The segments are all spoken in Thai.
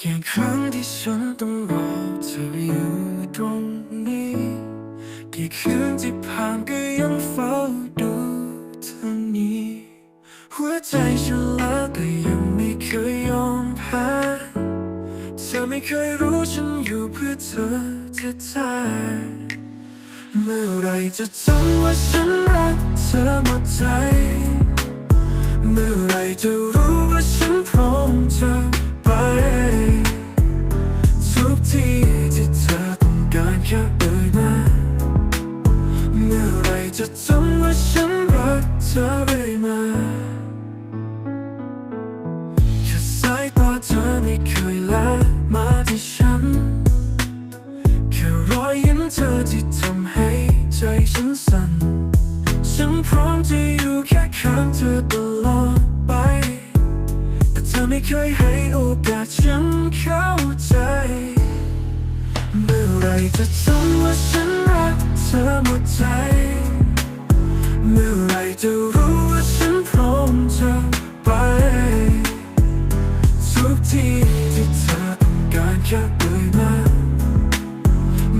แค่ครั้งที่ฉันต้องรอเธออยู่ตรงนี้กี่คืนที่ผ่านก็ยังเฝ้าดูเธอนี้ หัวใจฉันละแต่ยังไม่เคยยอมแพ้เธอไม่เคยรู้ฉันอยู่เพื่อเธอแท้เมื่อไรจะจำว่าฉันรักเธอหมดใจ เมื่อไรจะ จะจำว่าฉันรักเธอเรื่อยมาแค่สายตาเธอไม่เคยละมาที่ฉัน แค่รอยยิ้มเธอที่ทำให้ใจฉันสั่น ฉันพร้อมจะอยู่แค่ข้างเธอตลอดไป แต่เธอไม่เคยให้โอกาสฉันเข้าใจ เมื่อไรจะจำว่าฉันรักเธอหมดใจ จะรู้ว่าฉันพร้อมจะไปทุกที่ที่เธอต้องการแค่เอ่ยมา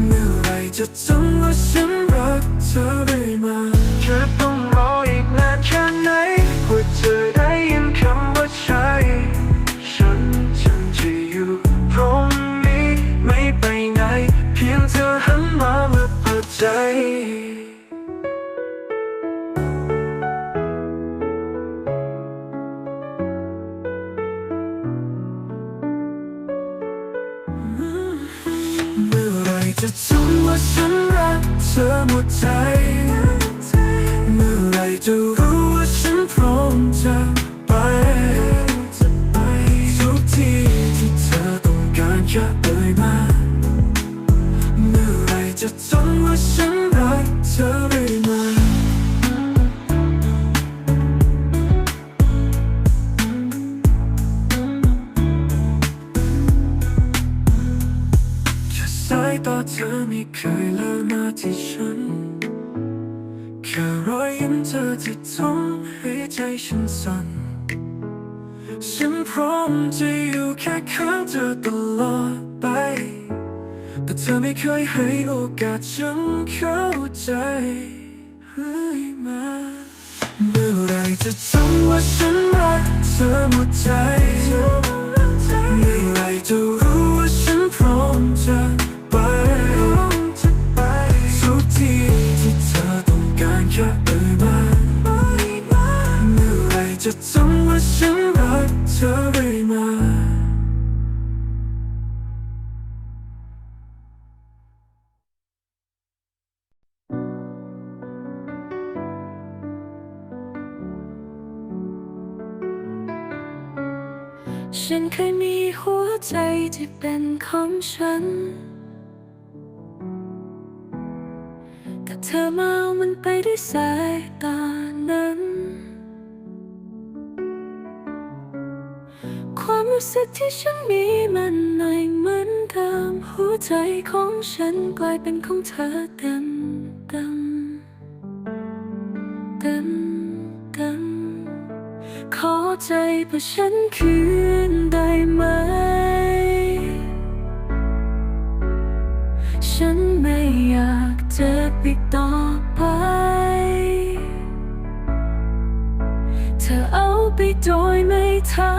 เมื่อไรจะจำว่าฉันรักเธอเรื่อยมาจะต้องรออีกนานแค่ไหนกว่าเธอได้ยินคำว่าใช่ฉันฉันจะอยู่ตรงนี้ไม่ไปไหน เพียงเธอหันมาเมื่อเปิดใจ จะจำว่าฉันรักเธอหมดใจ เมื่อไรจะรู้ว่าฉันพร้อมจะไปทุกที่ที่เธอต้องการจะเอ่ยมา ธอไม่เคยละมาที่ฉัน แค่รอยยิ้มเธอที่ทำให้ใจฉันสั่น ฉันพร้อมจะอยู่แค่ข้างเธอตลอดไป แต่เธอไม่เคยให้โอกาสฉันเข้าใจเรื่อยมาเมื่อไรจะจำว่าฉันรักเธอหมดใจเมื่อไรจะ ฉันเคยมีหัวใจที่เป็นของฉัน แต่เธอมาเอามันไปด้วยสายตานั้น ความรู้สึกที่ฉันมีมันหน่อยเหมือนเดิมหัวใจของฉันกลายเป็นของเธอเต็ม ใจเพื่อฉันคืนได้ไหม ฉันไม่อยากเจ็บอีกต่อไป เธอเอาไปโดยไม่ทา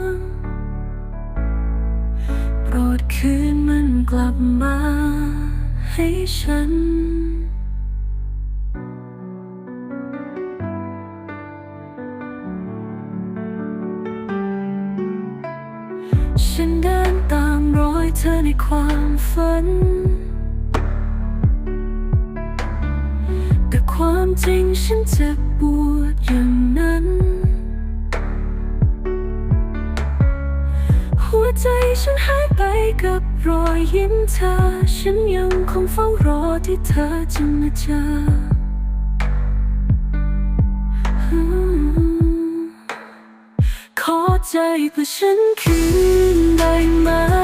งโปรดคืนมันกลับมาให้ฉัน ฉันเดินตามรอยเธอในความฝัน แต่ความจริงฉันเจ็บปวดอย่างนั้น หัวใจฉันหายไปกับรอยยิ้มเธอ ฉันยังคงเฝ้ารอที่เธอจะมาเจอขอใจเพื่อฉันคืน ได้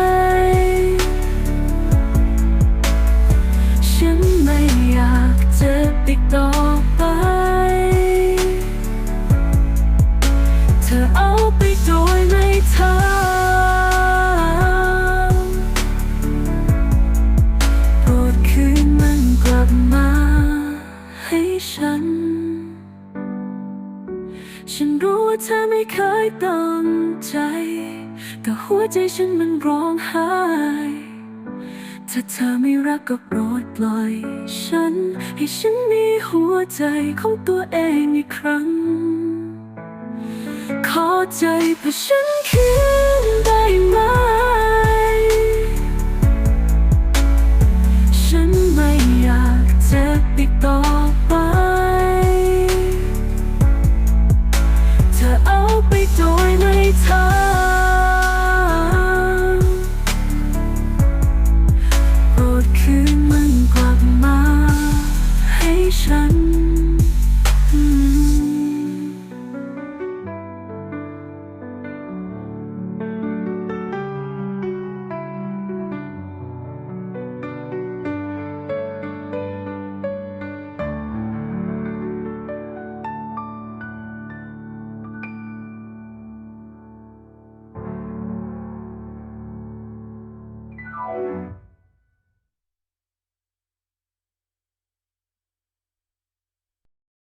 ว่าเธอไม่เคยตั้งใจ แต่หัวใจฉันมันร้องไห้ ถ้าเธอไม่รักก็โปรดปล่อยฉัน ให้ฉันมีหัวใจของตัวเองอีกครั้ง ขอใจเพื่อฉันคืนได้ไหม